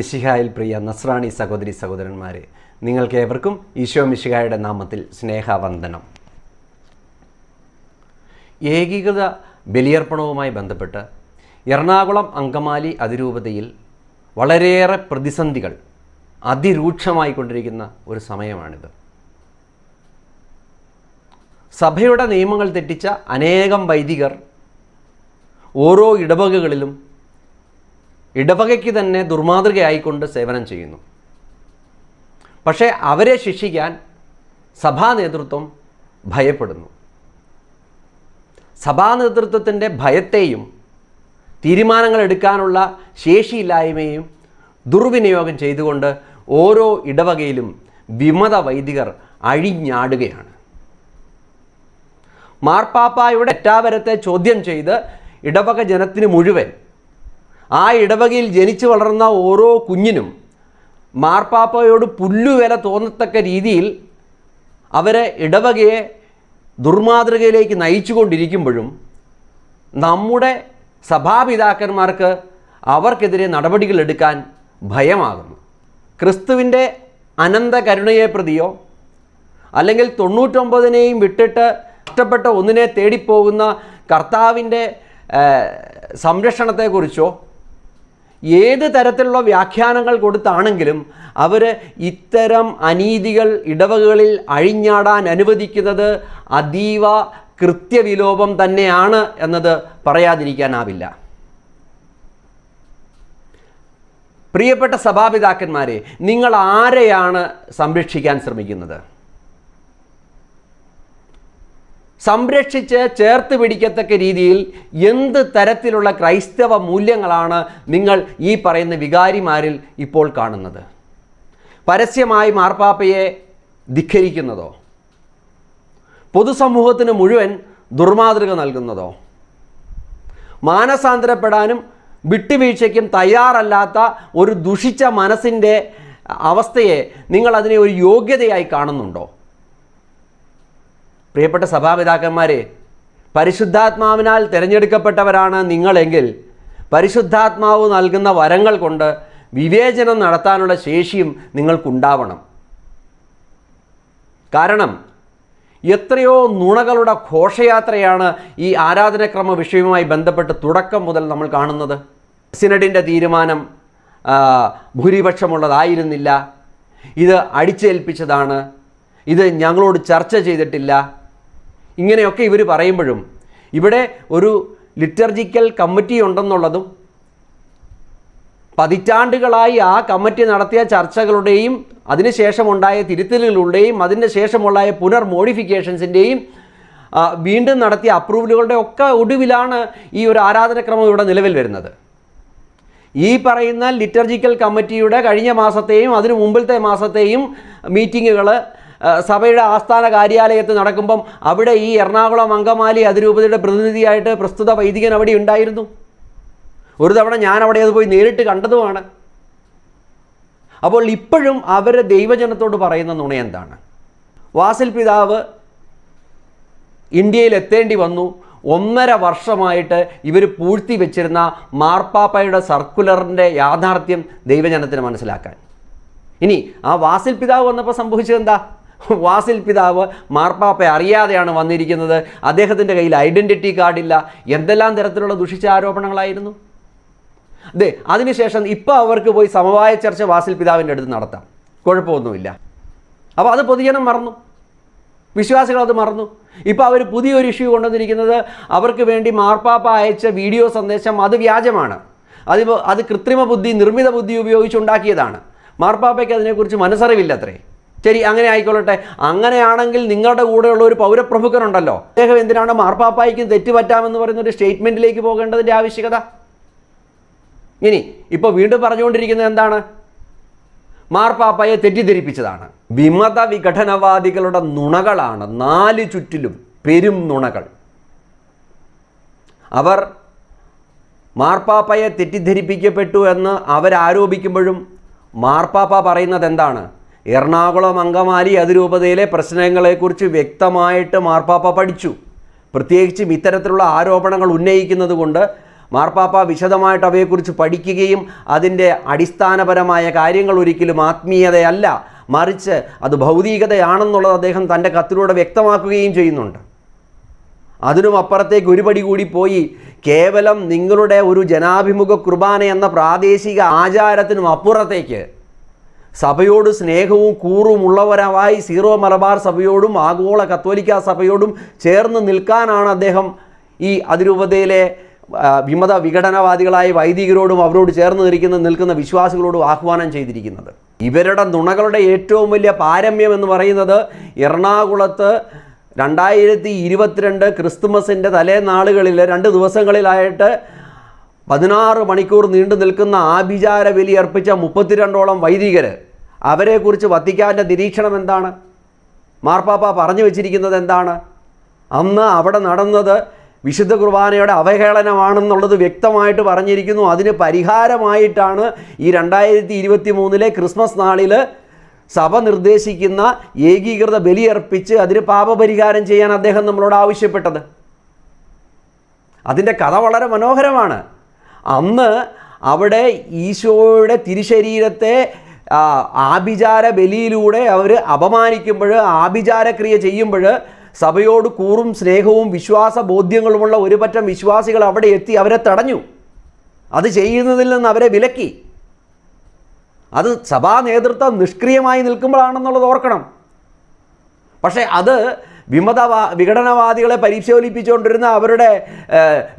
മിശിഹായിൽ പ്രിയ നസ്രാണി സഹോദരി സഹോദരന്മാരെ നിങ്ങൾക്ക് ഏവർക്കും ഈശോ മിശിഹായുടെ നാമത്തിൽ സ്നേഹവന്ദനം. ഏകീകൃത ബലിയർപ്പണവുമായി ബന്ധപ്പെട്ട് എറണാകുളം അങ്കമാലി അതിരൂപതയിൽ വളരെയേറെ പ്രതിസന്ധികൾ അതിരൂക്ഷമായി കൊണ്ടിരിക്കുന്ന ഒരു സമയമാണിത്. സഭയുടെ നിയമങ്ങൾ തെറ്റിച്ച അനേകം വൈദികർ ഓരോ ഇടവകകളിലും ഇടവകയ്ക്ക് തന്നെ ദുർമാതൃകയായിക്കൊണ്ട് സേവനം ചെയ്യുന്നു. പക്ഷേ അവരെ ശിക്ഷിക്കാൻ സഭാ നേതൃത്വം ഭയപ്പെടുന്നു. സഭാ നേതൃത്വത്തിന്റെ ഭയത്തെയും തീരുമാനങ്ങൾ എടുക്കാനുള്ള ശേഷിയില്ലായ്മയും ദുർവിനിയോഗം ചെയ്തുകൊണ്ട് ഓരോ ഇടവകയിലും വിമത വൈദികർ അഴിഞ്ഞാടുകയാണ്. മാർപ്പാപ്പായുടെ എറ്റാവരത്തെ ചോദ്യം ചെയ്ത് ഇടവക ജനത്തിന് മുഴുവൻ ആ ഇടവകയിൽ ജനിച്ചു വളർന്ന ഓരോ കുഞ്ഞിനും മാർപ്പാപ്പയോട് പുല്ലുവില തോന്നത്തക്ക രീതിയിൽ അവരെ ഇടവകയെ ദുർമാതൃകയിലേക്ക് നയിച്ചുകൊണ്ടിരിക്കുമ്പോഴും നമ്മുടെ സഭാപിതാക്കന്മാർക്ക് അവർക്കെതിരെ നടപടികൾ എടുക്കാൻ ഭയമാകുന്നു. ക്രിസ്തുവിന്റെ അനന്ത കരുണയെ പ്രതിയോ? അല്ലെങ്കിൽ തൊണ്ണൂറ്റൊമ്പതിനെയും വിട്ടിട്ട് ഇഷ്ടപ്പെട്ട ഒന്നിനെ തേടിപ്പോകുന്ന കർത്താവിന്റെ സംരക്ഷണത്തെക്കുറിച്ചോ? ഏത് തരത്തിലുള്ള വ്യാഖ്യാനങ്ങൾ കൊടുത്താണെങ്കിലും അവർ ഇത്തരം അനീതികൾ ഇടവകളിൽ അഴിഞ്ഞാടാൻ അനുവദിക്കുന്നത് അതീവ കൃത്യവിലോപം തന്നെയാണ് എന്നത് പറയാതിരിക്കാനാവില്ല. പ്രിയപ്പെട്ട സഭാപിതാക്കന്മാരെ നിങ്ങൾ ആരെയാണ് സംരക്ഷിക്കാൻ ശ്രമിക്കുന്നത്? സംരക്ഷിച്ച് ചേർത്ത് പിടിക്കത്തക്ക രീതിയിൽ എന്ത് തരത്തിലുള്ള ക്രൈസ്തവ മൂല്യങ്ങളാണ് നിങ്ങൾ ഈ പറയുന്ന വികാരിമാരിൽ ഇപ്പോൾ കാണുന്നത്? പരസ്യമായി മാർപ്പാപ്പയെ ധിഖരിക്കുന്നതോ? പൊതുസമൂഹത്തിന് മുഴുവൻ ദുർമാതൃക നൽകുന്നതോ? മാനസാന്തരപ്പെടാനും വിട്ടുവീഴ്ചയ്ക്കും തയ്യാറല്ലാത്ത ഒരു ദുഷിച്ച മനസ്സിന്റെ അവസ്ഥയെ നിങ്ങൾ അതിനെ ഒരു യോഗ്യതയായി കാണുന്നുണ്ടോ? പ്രിയപ്പെട്ട സഭാപിതാക്കന്മാരെ പരിശുദ്ധാത്മാവിനാൽ തിരഞ്ഞെടുക്കപ്പെട്ടവരാണ് നിങ്ങളെങ്കിൽ പരിശുദ്ധാത്മാവ് നൽകുന്ന വരങ്ങൾ കൊണ്ട് വിവേചനം നടത്താനുള്ള ശേഷിയും നിങ്ങൾക്കുണ്ടാവണം. കാരണം എത്രയോ നുണകളുടെ ഘോഷയാത്രയാണ് ഈ ആരാധനക്രമ വിഷയവുമായി ബന്ധപ്പെട്ട് തുടക്കം മുതൽ നമ്മൾ കാണുന്നത്. സിനഡിന്റെ തീരുമാനം ഭൂരിപക്ഷമുള്ളതായിരുന്നില്ല. ഇത് അടിച്ചേൽപ്പിച്ചതാണ്. ഇത് ഞങ്ങളോട് ചർച്ച ചെയ്തിട്ടില്ല. ഇങ്ങനെയൊക്കെ ഇവർ പറയുമ്പോഴും ഇവിടെ ഒരു ലിറ്റർജിക്കൽ കമ്മിറ്റി ഉണ്ടെന്നുള്ളതും പതിറ്റാണ്ടുകളായി ആ കമ്മിറ്റി നടത്തിയ ചർച്ചകളുടെയും അതിനുശേഷമുണ്ടായ തിരുത്തലുകളുടെയും അതിന്റെ ശേഷമുള്ള പുനർ മോഡിഫിക്കേഷൻസിന്റെയും വീണ്ടും നടത്തിയ അപ്രൂവലുകളുടെ ഒക്കെ ഒടുവിലാണ് ഈ ഒരു ആരാധനക്രമം ഇവിടെ നിലവിൽ വരുന്നത്. ഈ പറയുന്ന ലിറ്റർജിക്കൽ കമ്മിറ്റിയുടെ കഴിഞ്ഞ മാസത്തെയും അതിനു മുമ്പിലത്തെ മാസത്തെയും മീറ്റിങ്ങുകൾ സഭയുടെ ആസ്ഥാന കാര്യാലയത്ത് നടക്കുമ്പം അവിടെ ഈ എറണാകുളം അങ്കമാലി അതിരൂപതയുടെ പ്രതിനിധിയായിട്ട് പ്രസ്തുത വൈദികൻ അവിടെ ഉണ്ടായിരുന്നു? ഒരു തവണ ഞാൻ അവിടെ അത് പോയി നേരിട്ട് കണ്ടതുമാണ്. അപ്പോൾ ഇപ്പോഴും അവർ ദൈവജനത്തോട് പറയുന്ന നുണ എന്താണ്? വാസിൽ പിതാവ് ഇന്ത്യയിൽ എത്തേണ്ടി വന്നു. ഒന്നര വർഷമായിട്ട് ഇവർ പൂഴ്ത്തി വെച്ചിരുന്ന മാർപ്പാപ്പയുടെ സർക്കുലറിന്റെ യാഥാർത്ഥ്യം ദൈവജനത്തിന് മനസ്സിലാക്കാൻ. ഇനി ആ വാസിൽ പിതാവ് വന്നപ്പോൾ സംഭവിച്ചത് എന്താ? വാസിൽ പിതാവ് മാർപ്പാപ്പയെ അറിയാതെയാണ് വന്നിരിക്കുന്നത്. അദ്ദേഹത്തിന്റെ കയ്യിൽ ഐഡന്റിറ്റി കാർഡില്ല. എന്തെല്ലാം തരത്തിലുള്ള ദുഷിച്ച ആരോപണങ്ങളായിരുന്നു? അതെ അതിനുശേഷം ഇപ്പോൾ അവർക്ക് പോയി സമവായ ചർച്ച വാസിൽ പിതാവിന്റെ അടുത്ത് നടത്താം. കുഴപ്പമൊന്നുമില്ല. അപ്പോൾ അത് പൊതുജനം മറന്നു. വിശ്വാസികൾ അത് മറന്നു. ഇപ്പോൾ അവർ പുതിയൊരു ഇഷ്യൂ കൊണ്ടുവന്നിരിക്കുന്നത് അവർക്ക് വേണ്ടി മാർപ്പാപ്പ അയച്ച വീഡിയോ സന്ദേശം അത് വ്യാജമാണ്. അത് അത് കൃത്രിമ ബുദ്ധി നിർമ്മിത ബുദ്ധി ഉപയോഗിച്ചുണ്ടാക്കിയതാണ്. മാർപ്പാപ്പയ്ക്ക് അതിനെക്കുറിച്ച് മനസ്സറിവില്ല അത്രേ ശരി അങ്ങനെ ആയിക്കൊള്ളട്ടെ. അങ്ങനെയാണെങ്കിൽ നിങ്ങളുടെ കൂടെയുള്ള ഒരു പൗരപ്രമുഖനുണ്ടല്ലോ അദ്ദേഹം എന്തിനാണ് മാർപ്പാപ്പായിക്കും തെറ്റുപറ്റാമെന്ന് പറയുന്ന ഒരു സ്റ്റേറ്റ്മെന്റിലേക്ക് പോകേണ്ടതിന്റെ ആവശ്യകത? ഇനി ഇപ്പോൾ വീണ്ടും പറഞ്ഞുകൊണ്ടിരിക്കുന്നത് എന്താണ്? മാർപ്പാപ്പയെ തെറ്റിദ്ധരിപ്പിച്ചതാണ്. വിമത വിഘടനവാദികളുടെ നുണകളാണ് നാല് ചുറ്റിലും പെരും നുണകൾ. അവർ മാർപ്പാപ്പയെ തെറ്റിദ്ധരിപ്പിക്കപ്പെട്ടു എന്ന് അവരാരോപിക്കുമ്പോഴും മാർപ്പാപ്പ പറയുന്നത് എന്താണ്? എറണാകുളം അങ്കമാലി അതിരൂപതയിലെ പ്രശ്നങ്ങളെക്കുറിച്ച് വ്യക്തമായിട്ട് മാർപ്പാപ്പ പഠിച്ചു. പ്രത്യേകിച്ചും ഇത്തരത്തിലുള്ള ആരോപണങ്ങൾ ഉന്നയിക്കുന്നത് കൊണ്ട് മാർപ്പാപ്പ വിശദമായിട്ട് അവയെക്കുറിച്ച് പഠിക്കുകയും അതിന്റെ അടിസ്ഥാനപരമായ കാര്യങ്ങൾ ഒരിക്കലും ആത്മീയതയല്ല മറിച്ച് അത് ഭൗതികതയാണെന്നുള്ളത് അദ്ദേഹം തന്റെ കത്തിലൂടെ വ്യക്തമാക്കുകയും ചെയ്യുന്നുണ്ട്. അതിനും അപ്പുറത്തേക്ക് ഒരു പടി കൂടി പോയി കേവലം നിങ്ങളുടെ ഒരു ജനാഭിമുഖ കുർബാന എന്ന പ്രാദേശിക ആചാരത്തിനും അപ്പുറത്തേക്ക് സഭയോട് സ്നേഹവും കൂറും ഉള്ളവരായി സീറോ മലബാർ സഭയോടും ആഗോള കത്തോലിക്ക സഭയോടും ചേർന്ന് നിൽക്കാനാണ് അദ്ദേഹം ഈ അതിരൂപതയിലെ വിമത വിഘടനവാദികളായി വൈദികരോടും അവരോട് ചേർന്ന് നിൽക്കുന്ന നിൽക്കുന്ന വിശ്വാസികളോടും ആഹ്വാനം ചെയ്തിരിക്കുന്നത്. ഇവരുടെ നുണകളുടെ ഏറ്റവും വലിയ പാരമ്യം എന്ന് പറയുന്നത് എറണാകുളത്ത് രണ്ടായിരത്തി ഇരുപത്തിരണ്ട് ക്രിസ്തുമസിന്റെ തലേ നാളുകളിൽ രണ്ട് ദിവസങ്ങളിലായിട്ട് പതിനാറ് മണിക്കൂർ നീണ്ടു നിൽക്കുന്ന ആഭിചാര ബലി അർപ്പിച്ച മുപ്പത്തിരണ്ടോളം വൈദികർ അവരെക്കുറിച്ച് വത്തിക്കാന്റെ നിരീക്ഷണം എന്താണ്? മാർപ്പാപ്പ പറഞ്ഞു വച്ചിരിക്കുന്നത് എന്താണ്? അന്ന് അവിടെ നടന്നത് വിശുദ്ധ കുർബാനയുടെ അവഹേളനമാണെന്നുള്ളത് വ്യക്തമായിട്ട് പറഞ്ഞിരിക്കുന്നു. അതിന് പരിഹാരമായിട്ടാണ് ഈ രണ്ടായിരത്തി ഇരുപത്തി മൂന്നിലെ ക്രിസ്മസ് നാളിൽ സഭ നിർദ്ദേശിക്കുന്ന ഏകീകൃത ബലിയർപ്പിച്ച് അതിന് പാപപരിഹാരം ചെയ്യാൻ അദ്ദേഹം നമ്മളോട് ആവശ്യപ്പെട്ടത്. അതിന്റെ കഥ വളരെ മനോഹരമാണ്. അന്ന് അവിടെ ഈശോയുടെ തിരുശരീരത്തെ ആഭിചാര ബലിയിലൂടെ അവർ അപമാനിക്കുമ്പോൾ ആഭിചാരക്രിയ ചെയ്യുമ്പോൾ സഭയോട് കൂറും സ്നേഹവും വിശ്വാസ ബോധ്യങ്ങളുമുള്ള ഒരുപറ്റം വിശ്വാസികൾ അവിടെ എത്തി അവരെ തടഞ്ഞു. അത് ചെയ്യുന്നതിൽ നിന്ന് അവരെ വിലക്കി. അത് സഭാ നേതൃത്വം നിഷ്ക്രിയമായി നിൽക്കുമ്പോഴാണെന്നുള്ളത് ഓർക്കണം. പക്ഷേ അത് വിമത വിഘടനവാദികളെ പരിശോധിപ്പിച്ചുകൊണ്ടിരുന്ന അവരുടെ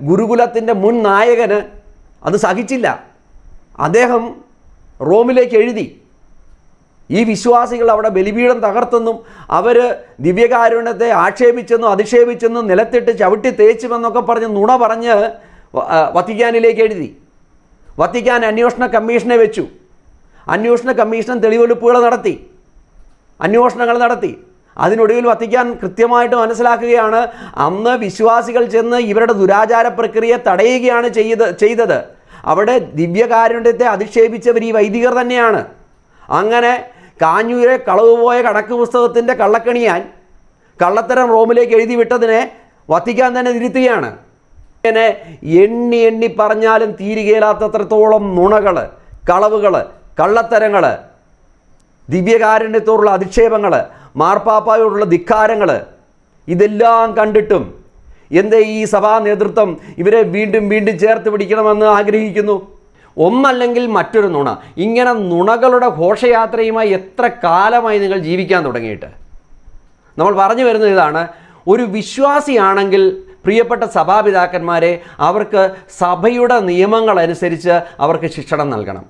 ഗുരുകുലത്തിന്റെ മുൻ നായകന് അത് സഹിച്ചില്ല. അദ്ദേഹം റോമിലേക്ക് എഴുതി. ഈ വിശ്വാസികൾ അവിടെ ബലിപീഠം തകർത്തെന്നും അവർ ദിവ്യകാരുണ്യത്തെ ആക്ഷേപിച്ചെന്നും അധിക്ഷേപിച്ചെന്നും നിലത്തിട്ട് ചവിട്ടി തേച്ചുമെന്നൊക്കെ പറഞ്ഞ് നുണ പറഞ്ഞ് വത്തിക്കാനിലേക്ക് എഴുതി. വത്തിക്കാൻ അന്വേഷണ കമ്മീഷനെ വെച്ചു. അന്വേഷണ കമ്മീഷൻ തെളിവെടുപ്പുകൾ നടത്തി. അന്വേഷണങ്ങൾ നടത്തി. അതിനൊടുവിൽ വത്തിക്കാൻ കൃത്യമായിട്ട് മനസ്സിലാക്കുകയാണ്. അന്ന് വിശ്വാസികൾ ചെന്ന് ഇവരുടെ ദുരാചാര പ്രക്രിയ തടയുകയാണ് ചെയ്ത് ചെയ്തത്. അവിടെ ദിവ്യകാരുണ്യത്തെ അധിക്ഷേപിച്ചവർ ഈ വൈദികർ തന്നെയാണ്. അങ്ങനെ കാഞ്ഞൂരെ കളവുപോയ കണക്ക് പുസ്തകത്തിന്റെ കള്ളക്കണിയാൻ കള്ളത്തരം റോമിലേക്ക് എഴുതി വിട്ടതിനെ വത്തിക്കാൻ തന്നെ തിരുത്തുകയാണ് ഇങ്ങനെ എണ്ണി എണ്ണി പറഞ്ഞാലും തീരുകയില്ലാത്തത്രത്തോളം നുണകൾ കളവുകൾ കള്ളത്തരങ്ങൾ ദിവ്യകാരുണ്യത്തോടുള്ള അധിക്ഷേപങ്ങൾ മാർപ്പാപ്പായോടുള്ള ധിക്കാരങ്ങൾ ഇതെല്ലാം കണ്ടിട്ടും എന്തേ ഈ സഭാ നേതൃത്വം ഇവരെ വീണ്ടും വീണ്ടും ചേർത്ത് പിടിക്കണമെന്ന് ആഗ്രഹിക്കുന്നു? ഒന്നല്ലെങ്കിൽ മറ്റൊരു നുണ. ഇങ്ങനെ നുണകളുടെ ഘോഷയാത്രയുമായി എത്ര കാലമായി നിങ്ങൾ ജീവിക്കാൻ തുടങ്ങിയിട്ട്? നമ്മൾ പറഞ്ഞു വരുന്നത് ഇതാണ് ഒരു വിശ്വാസിയാണെങ്കിൽ പ്രിയപ്പെട്ട സഭാപിതാക്കന്മാരെ അവർക്ക് സഭയുടെ നിയമങ്ങൾ അനുസരിച്ച് അവർക്ക് ശിക്ഷണം നൽകണം.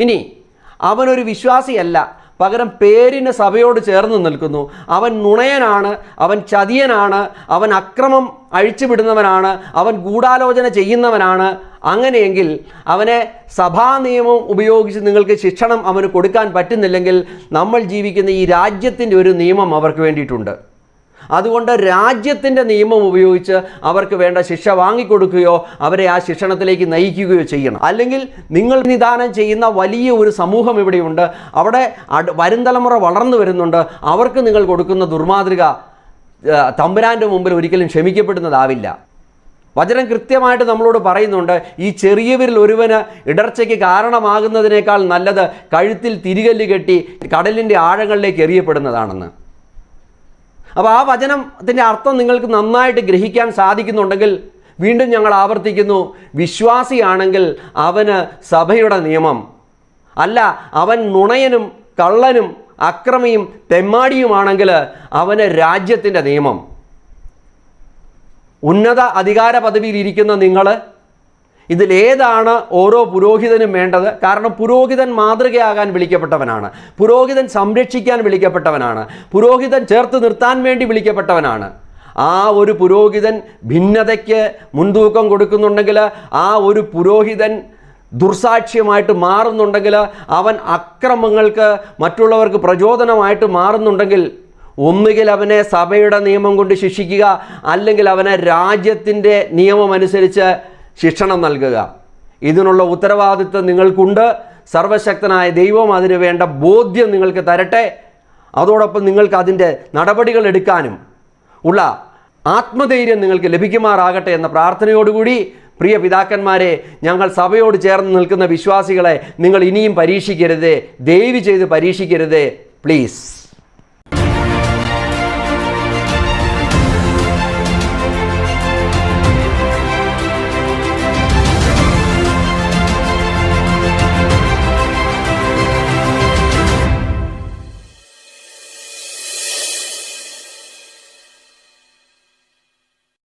ഇനി അവനൊരു വിശ്വാസിയല്ല പകരം പേരിന് സഭയോട് ചേർന്ന് നിൽക്കുന്നു. അവൻ നുണയനാണ് അവൻ ചതിയനാണ് അവൻ അക്രമം അഴിച്ചുവിടുന്നവനാണ് അവൻ ഗൂഢാലോചന ചെയ്യുന്നവനാണ്. അങ്ങനെയെങ്കിൽ അവനെ സഭാ നിയമം ഉപയോഗിച്ച് നിങ്ങൾക്ക് ശിക്ഷണം അവന് കൊടുക്കാൻ പറ്റുന്നില്ലെങ്കിൽ നമ്മൾ ജീവിക്കുന്ന ഈ രാജ്യത്തിന്റെ ഒരു നിയമം അവർക്ക് വേണ്ടിയിട്ടുണ്ട്. അതുകൊണ്ട് രാജ്യത്തിന്റെ നിയമം ഉപയോഗിച്ച് അവർക്ക് വേണ്ട ശിക്ഷ വാങ്ങിക്കൊടുക്കുകയോ അവരെ ആ ശിക്ഷണത്തിലേക്ക് നയിക്കുകയോ ചെയ്യണം. അല്ലെങ്കിൽ നിങ്ങൾ നിദാനം ചെയ്യുന്ന വലിയ ഒരു സമൂഹം ഇവിടെയുണ്ട്. അവിടെ വരും തലമുറ വളർന്നു വരുന്നുണ്ട്. അവർക്ക് നിങ്ങൾ കൊടുക്കുന്ന ദുർമാതൃക തമ്പുരാന്റെ മുമ്പിൽ ഒരിക്കലും ക്ഷമിക്കപ്പെടുന്നതാവില്ല. വചനം കൃത്യമായിട്ട് നമ്മളോട് പറയുന്നുണ്ട് ഈ ചെറിയവരിൽ ഒരുവന് ഇടർച്ചയ്ക്ക് കാരണമാകുന്നതിനേക്കാൾ നല്ലത് കഴുത്തിൽ തിരികല്ല് കെട്ടി കടലിന്റെ ആഴങ്ങളിലേക്ക് എറിയപ്പെടുന്നതാണെന്ന്. അപ്പോൾ ആ വചനത്തിന്റെ അർത്ഥം നിങ്ങൾക്ക് നന്നായിട്ട് ഗ്രഹിക്കാൻ സാധിക്കുന്നുണ്ടെങ്കിൽ വീണ്ടും ഞങ്ങൾ ആവർത്തിക്കുന്നു വിശ്വാസിയാണെങ്കിൽ അവന് സഭയുടെ നിയമം. അല്ല അവൻ നുണയനും കള്ളനും അക്രമിയും തെമ്മാടിയുമാണെങ്കിൽ അവന് രാജ്യത്തിന്റെ നിയമം. ഉന്നത അധികാര പദവിയിൽ ഇരിക്കുന്ന നിങ്ങൾ ഇതിലേതാണ് ഓരോ പുരോഹിതനും വേണ്ടത്. കാരണം പുരോഹിതൻ മാതൃകയാകാൻ വിളിക്കപ്പെട്ടവനാണ്. പുരോഹിതൻ സംരക്ഷിക്കാൻ വിളിക്കപ്പെട്ടവനാണ്. പുരോഹിതൻ ചേർത്ത് നിർത്താൻ വേണ്ടി വിളിക്കപ്പെട്ടവനാണ്. ആ ഒരു പുരോഹിതൻ ഭിന്നതയ്ക്ക് മുൻതൂക്കം കൊടുക്കുന്നുണ്ടെങ്കിൽ ആ ഒരു പുരോഹിതൻ ദുർസാക്ഷ്യമായിട്ട് മാറുന്നുണ്ടെങ്കിൽ അവൻ അക്രമങ്ങൾക്ക് മറ്റുള്ളവർക്ക് പ്രചോദനമായിട്ട് മാറുന്നുണ്ടെങ്കിൽ ഒന്നുകിൽ അവനെ സഭയുടെ നിയമം കൊണ്ട് ശിക്ഷിക്കുക അല്ലെങ്കിൽ അവനെ രാജ്യത്തിന്റെ നിയമം അനുസരിച്ച് ശിക്ഷണം നൽകുക. ഇതിനുള്ള ഉത്തരവാദിത്വം നിങ്ങൾക്കുണ്ട്. സർവശക്തനായ ദൈവം അതിന് വേണ്ട ബോധ്യം നിങ്ങൾക്ക് തരട്ടെ. അതോടൊപ്പം നിങ്ങൾക്ക് അതിന്റെ നടപടികൾ എടുക്കാനും ഉള്ള ആത്മധൈര്യം നിങ്ങൾക്ക് ലഭിക്കുമാറാകട്ടെ എന്ന പ്രാർത്ഥനയോടുകൂടി പ്രിയ പിതാക്കന്മാരെ ഞങ്ങൾ സഭയോട് ചേർന്ന് നിൽക്കുന്ന വിശ്വാസികളെ നിങ്ങൾ ഇനിയും പരീക്ഷിക്കരുത്. ദയവ് ചെയ്ത് പരീക്ഷിക്കരുത്. പ്ലീസ്